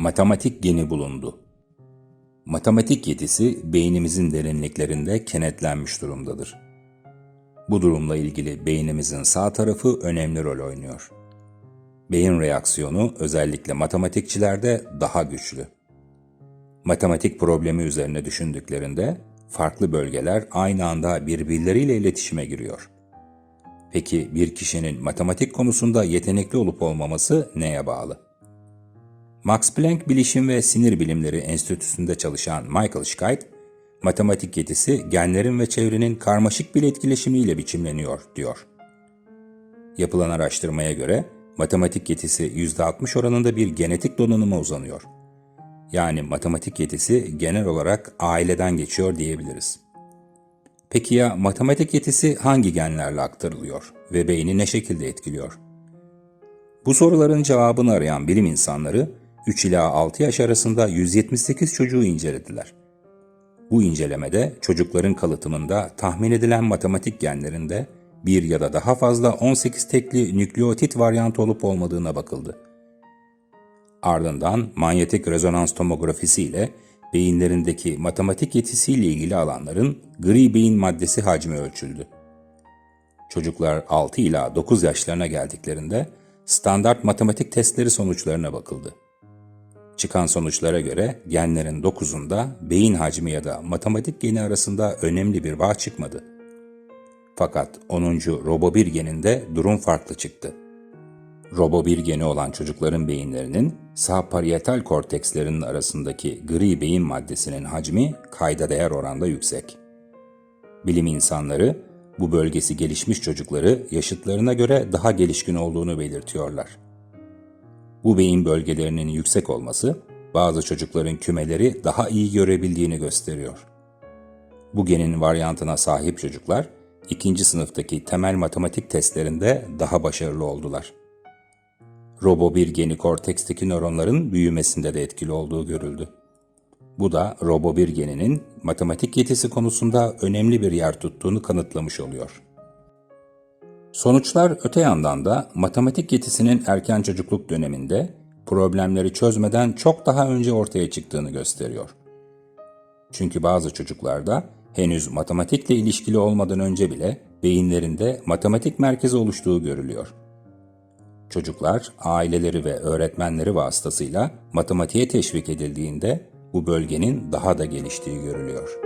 Matematik geni bulundu. Matematik yetisi beynimizin derinliklerinde kenetlenmiş durumdadır. Bu durumla ilgili beynimizin sağ tarafı önemli rol oynuyor. Beyin reaksiyonu özellikle matematikçilerde daha güçlü. Matematik problemi üzerine düşündüklerinde farklı bölgeler aynı anda birbirleriyle iletişime giriyor. Peki bir kişinin matematik konusunda yetenekli olup olmaması neye bağlı? Max Planck Bilişim ve Sinir Bilimleri Enstitüsü'nde çalışan Michael Scheidt, matematik yetisi genlerin ve çevrenin karmaşık bir etkileşimiyle biçimleniyor, diyor. Yapılan araştırmaya göre matematik yetisi %60 oranında bir genetik donanıma uzanıyor. Yani matematik yetisi genel olarak aileden geçiyor diyebiliriz. Peki ya matematik yetisi hangi genlerle aktarılıyor ve beyni ne şekilde etkiliyor? Bu soruların cevabını arayan bilim insanları 3 ila 6 yaş arasında 178 çocuğu incelediler. Bu incelemede çocukların kalıtımında tahmin edilen matematik genlerinde bir ya da daha fazla 18 tekli nükleotit varyantı olup olmadığına bakıldı. Ardından manyetik rezonans tomografisi ile beyinlerindeki matematik yetisiyle ilgili alanların gri beyin maddesi hacmi ölçüldü. Çocuklar 6 ila 9 yaşlarına geldiklerinde standart matematik testleri sonuçlarına bakıldı. Çıkan sonuçlara göre genlerin 9'unda beyin hacmi ya da matematik geni arasında önemli bir bağ çıkmadı. Fakat 10. ROBO1 geninde durum farklı çıktı. ROBO1 geni olan çocukların beyinlerinin sağ parietal kortekslerinin arasındaki gri beyin maddesinin hacmi kayda değer oranda yüksek. Bilim insanları bu bölgesi gelişmiş çocukları yaşıtlarına göre daha gelişkin olduğunu belirtiyorlar. Bu beyin bölgelerinin yüksek olması bazı çocukların kümeleri daha iyi görebildiğini gösteriyor. Bu genin varyantına sahip çocuklar ikinci sınıftaki temel matematik testlerinde daha başarılı oldular. Robo1 geni korteksteki nöronların büyümesinde de etkili olduğu görüldü. Bu da Robo1 geninin matematik yetisi konusunda önemli bir yer tuttuğunu kanıtlamış oluyor. Sonuçlar öte yandan da matematik yetisinin erken çocukluk döneminde problemleri çözmeden çok daha önce ortaya çıktığını gösteriyor. Çünkü bazı çocuklarda henüz matematikle ilişkili olmadan önce bile beyinlerinde matematik merkezi oluştuğu görülüyor. Çocuklar aileleri ve öğretmenleri vasıtasıyla matematiğe teşvik edildiğinde bu bölgenin daha da geliştiği görülüyor.